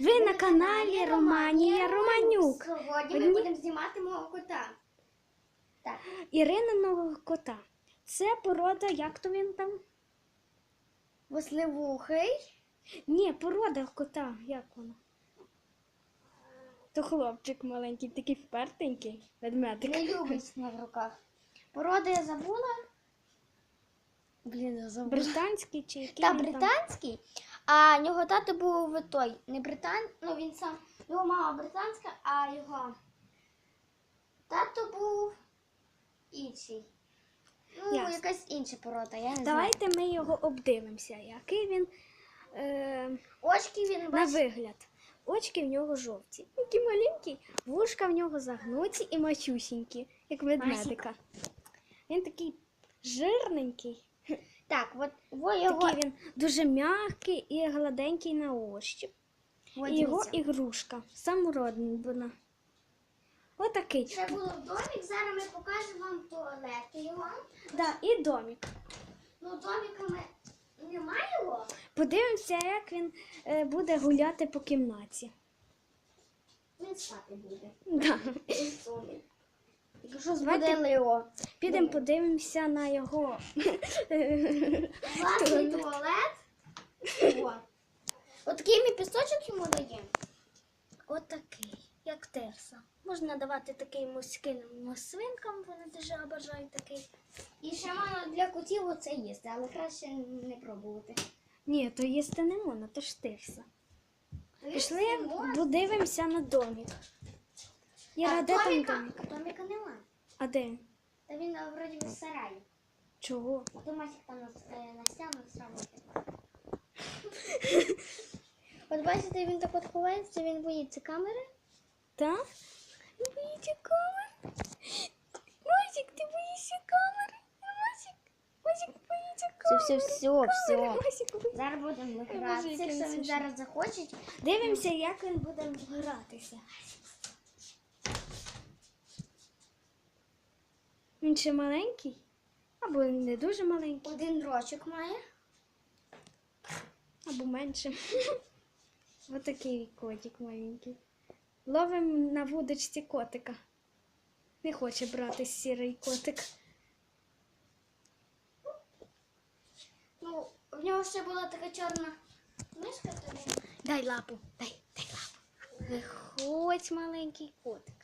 Ви на каналі Романія Романюк. Сьогодні Одні- ми будемо знімати мого кота. Так, Ірининого кота. Це порода, як то він там? восливухий. Ні, порода кота, як вона? То хлопчик маленький, такий впертенький, ведмедик. Не любить на в руках. Порода я забула. Блін, я забула. Британський чи який Та він там? британський, а його тато був той, не британ, ну він сам, його мама британська, а його тато був інший. Ну, Ясно. якась інша порода, я не знаю. Давайте ми його обдивимося, який він е, Очки він на бачить. вигляд. Очки в нього жовті. Такі маленькі, вушка в нього загнуті і мачусінькі, як ведмедика. Він такий жирненький, Так, от во його. такий він дуже м'який і гладенький на ощупь. Во, І його дивіться. ігрушка, самородна. Отакий. Це було домик, зараз ми покажемо вам туалет його. Да, і домик. Ну, домика ми немає його. Подивимося, як він е, буде гуляти по кімнаті. Він спати буде. Да. Давайте- збудили його. Підемо подивимося на його. Власний туалет. О. От ми пісочок йому даємо. Отакий, як терса. Можна давати такий муським свинкам, вони дуже бажають такий. І ще можна для котів оце їсти, але краще не пробувати. Ні, то їсти не можна, то ж терса. Пішли, подивимося на домик. Іра, Так, де там домик? доміка нема. А де? Та він а, вроді в сараї. Чого? А то Масік там на, е, на стіну. От бачите, він так от ховається, він боїться камери. Так? Не боїться камери? Масик, ти боїшся камери? Масик, Масик боїться Все, камери. все, все, Камери, все. Боїться. Зараз будемо гратися, якщо він зараз захоче. Дивимося, як він буде гратися. Він ще маленький? Або не дуже маленький, Один рочок має. або менше. Ось такий котик маленький. Ловимо на вудочці котика. Не хоче брати сірий котик. Ну, в нього ще була така чорна мишка, то Дай лапу, дай, дай лапу. Виходь, маленький котик.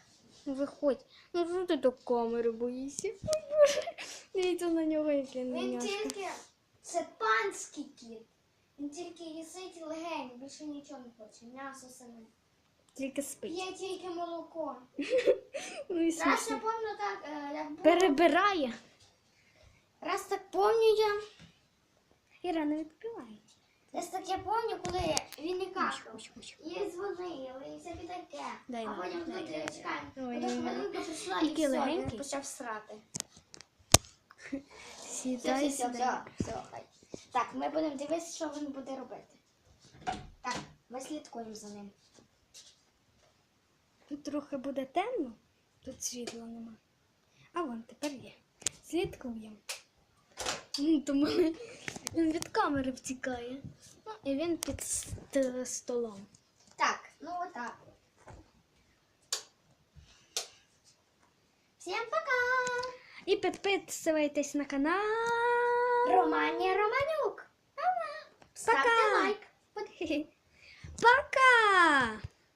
Ну, Виходь. Ну що ти до камери боїшся? Ой, Боже. Дивіться на нього, який Він тільки це панський кіт. Він тільки їсить легень, більше нічого не хоче. М'ясо саме. Тільки спить. П'є тільки молоко. Ну і Раз я смішно. пам'ятаю так, е, як було. Перебирає. Раз так пам'ятаю я. Іра, не відкривай. Десь так я пам'ятаю, коли він не какав. Ось, ось. І дзвонили, і таке. Дай а потім дай, тут прийшла Який легенький. почав срати. Сідай, все, все, сідай. все, все, хай. Так, ми будемо дивитися, що він буде робити. Так, ми слідкуємо за ним. Тут трохи буде темно, тут світла нема. А вон тепер є. Слідкуємо. М, Тому він від камери втікає. Ну, і він під ст- столом. Так, ну отак. Всім пока! І підписуйтесь на канал. Романія Романюк! Пока. Ставте лайк. Пока!